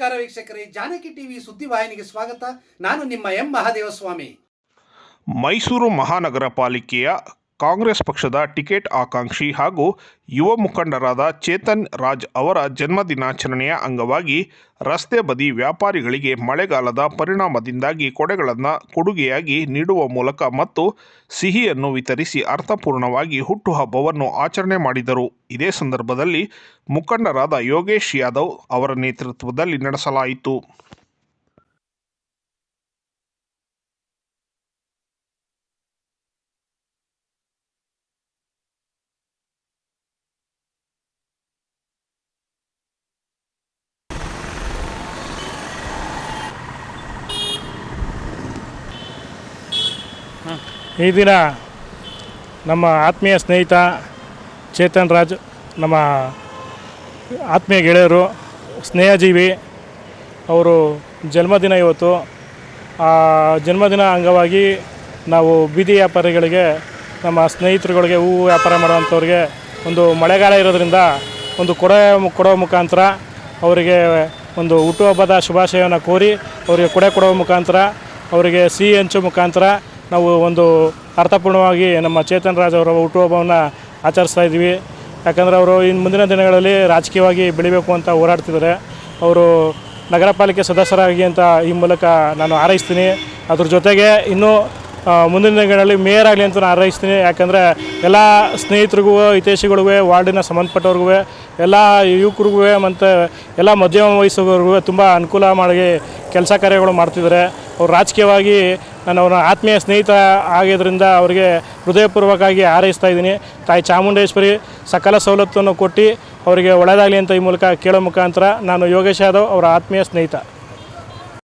ನಮಸ್ಕಾರ ವೀಕ್ಷಕರೇ ಜಾನಕಿ ಟಿವಿ ಸುದ್ದಿವಾಹಿನಿಗೆ ಸ್ವಾಗತ. ನಾನು ನಿಮ್ಮ ಎಂ. ಮಹಾದೇವಸ್ವಾಮಿ. ಮೈಸೂರು ಮಹಾನಗರ ಪಾಲಿಕೆಯ ಕಾಂಗ್ರೆಸ್ ಪಕ್ಷದ ಟಿಕೆಟ್ ಆಕಾಂಕ್ಷಿ ಹಾಗೂ ಯುವ ಮುಖಂಡರಾದ ಚೇತನ್ ರಾಜ್ ಅವರ ಜನ್ಮದಿನಾಚರಣೆಯ ಅಂಗವಾಗಿ ರಸ್ತೆ ಬದಿ ವ್ಯಾಪಾರಿಗಳಿಗೆ ಮಳೆಗಾಲದ ಪರಿಣಾಮದಿಂದಾಗಿ ಕೊಡೆಗಳನ್ನು ಕೊಡುಗೆಯಾಗಿ ನೀಡುವ ಮೂಲಕ ಮತ್ತು ಸಿಹಿಯನ್ನು ವಿತರಿಸಿ ಅರ್ಥಪೂರ್ಣವಾಗಿ ಹುಟ್ಟುಹಬ್ಬವನ್ನು ಆಚರಣೆ ಮಾಡಿದರು. ಇದೇ ಸಂದರ್ಭದಲ್ಲಿ ಮುಖಂಡರಾದ ಯೋಗೇಶ್ ಯಾದವ್ ಅವರ ನೇತೃತ್ವದಲ್ಲಿ ನಡೆಸಲಾಯಿತು. ಈ ದಿನ ನಮ್ಮ ಆತ್ಮೀಯ ಸ್ನೇಹಿತ ಚೇತನ್ ರಾಜ್, ನಮ್ಮ ಆತ್ಮೀಯ ಗೆಳೆಯರು, ಸ್ನೇಹಜೀವಿ, ಅವರು ಜನ್ಮದಿನ ಇವತ್ತು. ಆ ಜನ್ಮದಿನ ಅಂಗವಾಗಿ ನಾವು ಬೀದಿ ವ್ಯಾಪಾರಿಗಳಿಗೆ, ನಮ್ಮ ಸ್ನೇಹಿತರುಗಳಿಗೆ ಹೂವು ವ್ಯಾಪಾರ ಮಾಡುವಂಥವ್ರಿಗೆ ಒಂದು ಮಳೆಗಾಲ ಇರೋದ್ರಿಂದ ಒಂದು ಕೊಡ ಕೊಡೋ ಮುಖಾಂತರ ಅವರಿಗೆ ಒಂದು ಹುಟ್ಟುಹಬ್ಬದ ಶುಭಾಶಯವನ್ನು ಕೋರಿ ಅವರಿಗೆ ಕೊಡೆ ಕೊಡೋ ಮುಖಾಂತರ, ಅವರಿಗೆ ಸಿಹಿ ಹಂಚು ಮುಖಾಂತರ ನಾವು ಒಂದು ಅರ್ಥಪೂರ್ಣವಾಗಿ ನಮ್ಮ ಚೇತನ್ ರಾಜ್ ಅವರ ಹುಟ್ಟುಹಬ್ಬವನ್ನು ಆಚರಿಸ್ತಾ ಇದ್ದೀವಿ. ಯಾಕಂದರೆ ಅವರು ಇನ್ನು ಮುಂದಿನ ದಿನಗಳಲ್ಲಿ ರಾಜಕೀಯವಾಗಿ ಬೆಳಿಬೇಕು ಅಂತ ಹೋರಾಡ್ತಿದ್ದಾರೆ. ಅವರು ನಗರ ಪಾಲಿಕೆ ಸದಸ್ಯರಾಗಿ ಅಂತ ಈ ಮೂಲಕ ನಾನು ಹಾರೈಸ್ತೀನಿ. ಅದ್ರ ಜೊತೆಗೆ ಇನ್ನೂ ಮುಂದಿನ ದಿನಗಳಲ್ಲಿ ಮೇಯರ್ ಆಗಲಿ ಅಂತ ನಾನು ಹಾರೈಸ್ತೀನಿ. ಯಾಕಂದರೆ ಎಲ್ಲ ಸ್ನೇಹಿತರಿಗೂ, ಹಿತೈಷಿಗಳಿಗೂ, ವಾರ್ಡಿನ ಸಂಬಂಧಪಟ್ಟವ್ರಿಗೂ, ಎಲ್ಲ ಯುವಕರಿಗೂ ಮತ್ತು ಎಲ್ಲ ಮಧ್ಯಮ ವಯಸ್ಸಿಗೂ ತುಂಬ ಅನುಕೂಲ ಮಾಡಿ ಕೆಲಸ ಕಾರ್ಯಗಳು ಮಾಡ್ತಿದ್ದಾರೆ. ಅವ್ರು ರಾಜಕೀಯವಾಗಿ ನಾನು ಅವರ ಆತ್ಮೀಯ ಸ್ನೇಹಿತ ಆಗಿದ್ದರಿಂದ ಅವರಿಗೆ ಹೃದಯಪೂರ್ವಕವಾಗಿ ಹಾರೈಸ್ತಾ ಇದ್ದೀನಿ. ತಾಯಿ ಚಾಮುಂಡೇಶ್ವರಿ ಸಕಲ ಸವಲತ್ತನ್ನು ಕೊಟ್ಟು ಅವರಿಗೆ ಒಳ್ಳೆಯದಾಗಲಿ ಅಂತ ಈ ಮೂಲಕ ಕೇಳೋ ಮುಖಾಂತರ ನಾನು ಯೋಗೇಶ್ ಯಾದವ್ ಅವರ ಆತ್ಮೀಯ ಸ್ನೇಹಿತ.